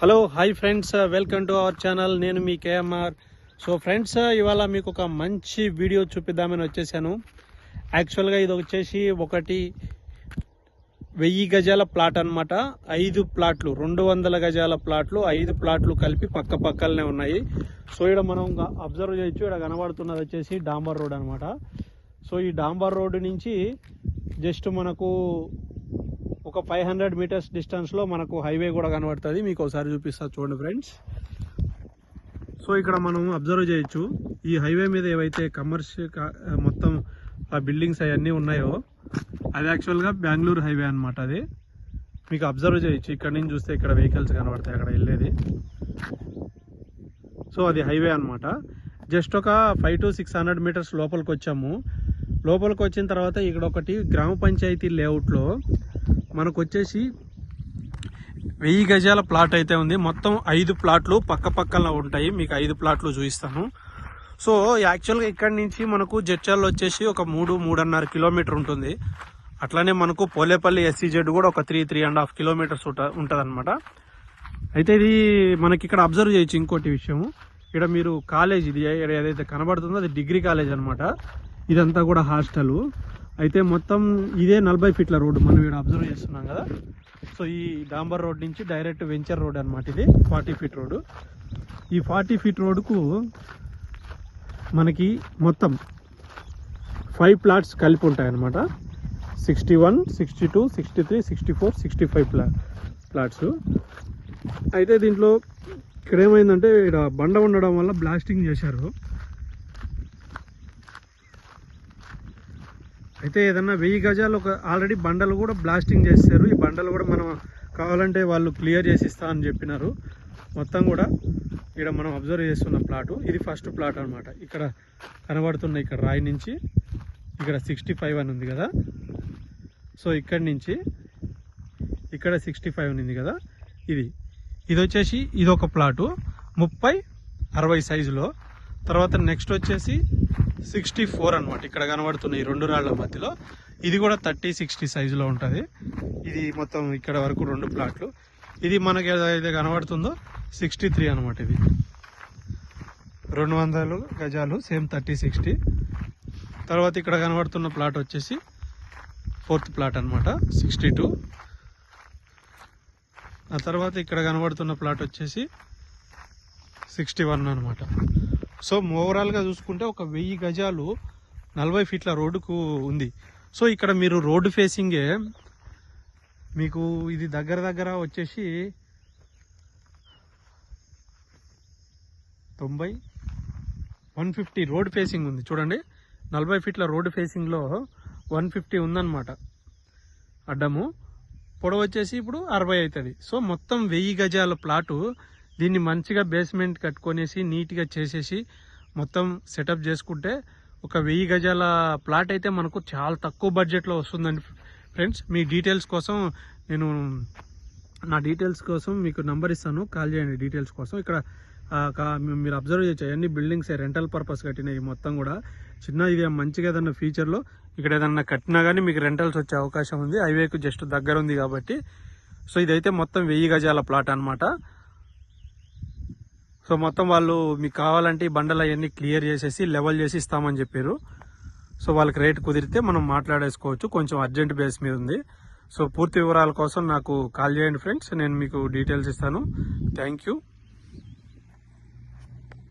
Hello hi friends welcome to our channel నేను మీ KMR. So friends uh, ఇవాళ మీకు ఒక మంచి వీడియో చూపిద్దామని వచ్చేసాను. యాక్చువల్గా ఇది వచ్చేసి ఒకటి వెయ్యి గజాల ప్లాట్ అనమాట ఐదు ప్లాట్లు రెండు వందల గజాల ప్లాట్లు ఐదు ప్లాట్లు కలిపి పక్క పక్కలనే ఉన్నాయి. సో ఇక్కడ మనం అబ్జర్వ్ చేయొచ్చు ఇక్కడ కనబడుతున్నది వచ్చేసి డాంబర్ రోడ్ అనమాట సో ఈ డాంబర్ రోడ్డు నుంచి జస్ట్ మనకు ఒక ఫైవ్ హండ్రెడ్ మీటర్స్ డిస్టెన్స్లో మనకు హైవే కూడా కనబడుతుంది. మీకు ఒకసారి చూపిస్తా చూడండి ఫ్రెండ్స్. సో ఇక్కడ మనం అబ్జర్వ్ చేయొచ్చు ఈ హైవే మీద ఏవైతే కమర్షియల్ మొత్తం ఆ బిల్డింగ్స్ అవన్నీ ఉన్నాయో అది యాక్చువల్గా బెంగళూరు హైవే అనమాట అది. మీకు అబ్జర్వ్ చేయొచ్చు. ఇక్కడ నుంచి చూస్తే ఇక్కడ వెహికల్స్ కనబడతాయి అక్కడ వెళ్ళేది. సో అది హైవే అనమాట జస్ట్ ఒక five to six hundred metres లోపలికి వచ్చాము. లోపలికి వచ్చిన తర్వాత ఇక్కడ ఒకటి గ్రామ పంచాయతీ లేఅవుట్లో మనకు వచ్చేసి వెయ్యి గజాల ప్లాట్ అయితే ఉంది. మొత్తం ఐదు ప్లాట్లు పక్క పక్కన ఉంటాయి. మీకు ఐదు ప్లాట్లు చూపిస్తాను. సో యాక్చువల్గా ఇక్కడ నుంచి మనకు జడ్చల్ వచ్చేసి ఒక మూడు మూడున్నర కిలోమీటర్ ఉంటుంది. అట్లానే మనకు పోలేపల్లి ఎస్సీజెడ్ కూడా ఒక three three and half kilometres ఉంటుంది అనమాట అయితే ఇది మనకి ఇక్కడ అబ్జర్వ్ చేయొచ్చు ఇంకోటి విషయం ఇక్కడ మీరు కాలేజ్ ఇది ఏదైతే కనబడుతుందో అది డిగ్రీ కాలేజ్ అనమాట ఇదంతా కూడా హాస్టల్. అయితే మొత్తం ఇదే నలభై ఫీట్ల రోడ్డు మనం ఇక్కడ అబ్జర్వ్ చేస్తున్నాం కదా. సో ఈ డాంబర్ రోడ్ నుంచి డైరెక్ట్ వెంచర్ రోడ్ అనమాట ఇది ఫార్టీ ఫీట్ రోడ్డు. ఈ ఫార్టీ ఫీట్ రోడ్డుకు మనకి మొత్తం ఫైవ్ ప్లాట్స్ కలిపి ఉంటాయన్నమాట. Sixty one sixty two sixty three sixty four sixty five ప్లా ప్లాట్స్ అయితే దీంట్లో ఇక్కడ ఏమైందంటే ఇక్కడ బండ ఉండడం వల్ల బ్లాస్టింగ్ చేశారు. అయితే ఏదన్నా వెయ్యి గజాలు ఒక ఆల్రెడీ బండలు కూడా బ్లాస్టింగ్ చేస్తారు ఈ బండలు కూడా మనం కావాలంటే వాళ్ళు క్లియర్ చేసి ఇస్తా అని చెప్పినారు. మొత్తం కూడా ఇక్కడ మనం అబ్జర్వ్ చేస్తున్న ప్లాటు ఇది ఫస్ట్ ప్లాట్ అనమాట ఇక్కడ కనబడుతున్న ఇక్కడ రాయి నుంచి ఇక్కడ సిక్స్టీ ఫైవ్ అని ఉంది కదా. సో ఇక్కడి నుంచి ఇక్కడ సిక్స్టీ ఫైవ్ ఉంది కదా. ఇది. ఇది వచ్చేసి ఇది ఒక ప్లాటు ముప్పై అరవై సైజులో తర్వాత నెక్స్ట్ వచ్చేసి సిక్స్టీ ఫోర్ అనమాట ఇక్కడ కనబడుతున్న ఈ రెండు రాళ్ళ మధ్యలో. ఇది కూడా థర్టీ సిక్స్టీ సైజులో ఉంటుంది. ఇది మొత్తం ఇక్కడ వరకు రెండు ప్లాట్లు. ఇది మనకి ఏదైతే కనబడుతుందో సిక్స్టీ త్రీ అనమాట ఇది. రెండు వందలు గజాలు సేమ్ థర్టీ సిక్స్టీ. తర్వాత ఇక్కడ కనబడుతున్న ప్లాట్ వచ్చేసి ఫోర్త్ ప్లాట్ అనమాట సిక్స్టీ టూ ఆ తర్వాత ఇక్కడ కనబడుతున్న ప్లాట్ వచ్చేసి సిక్స్టీ వన్ అనమాట సో ఓవరాల్గా చూసుకుంటే ఒక వెయ్యి గజాలు నలభై ఫీట్ల రోడ్డుకు ఉంది. సో ఇక్కడ మీరు రోడ్డు ఫేసింగే మీకు ఇది దగ్గర దగ్గర వచ్చేసి తొంభై వన్ ఫిఫ్టీ రోడ్ ఫేసింగ్ ఉంది. చూడండి నలభై ఫీట్ల రోడ్డు ఫేసింగ్లో వన్ ఫిఫ్టీ ఉందన్నమాట అడ్డము. పొడవు వచ్చేసి ఇప్పుడు అరవై అవుతుంది. సో మొత్తం వెయ్యి గజాల ప్లాటు దీన్ని మంచిగా బేస్మెంట్ కట్టుకొనేసి నీట్గా చేసేసి మొత్తం సెటప్ చేసుకుంటే ఒక వెయ్యి గజాల ప్లాట్ అయితే మనకు చాలా తక్కువ బడ్జెట్లో వస్తుందండి ఫ్రెండ్స్ మీ డీటెయిల్స్ కోసం నేను నా డీటెయిల్స్ కోసం మీకు నంబర్ ఇస్తాను. కాల్ చేయండి డీటెయిల్స్ కోసం. ఇక్కడ మీరు అబ్జర్వ్ చేయొచ్చు. అన్ని బిల్డింగ్స్ రెంటల్ పర్పస్ కట్టినాయి మొత్తం కూడా. చిన్న ఇది మంచిగా ఏదన్నా ఫ్యూచర్లో ఇక్కడ ఏదన్నా కట్టినా కానీ మీకు రెంటల్స్ వచ్చే అవకాశం ఉంది. హైవేకు జస్ట్ దగ్గర ఉంది కాబట్టి. సో ఇదైతే మొత్తం వెయ్యి గజాల ప్లాట్ అనమాట సో మొత్తం వాళ్ళు మీకు కావాలంటే ఈ బండలు అవన్నీ క్లియర్ చేసేసి లెవెల్ చేసి ఇస్తామని చెప్పారు. సో వాళ్ళకి రేట్ కుదిరితే మనం మాట్లాడేసుకోవచ్చు. కొంచెం అర్జెంట్ బేస్ మీద ఉంది. సో పూర్తి వివరాల కోసం నాకు కాల్ చేయండి ఫ్రెండ్స్. నేను మీకు డీటెయిల్స్ ఇస్తాను. Thank you.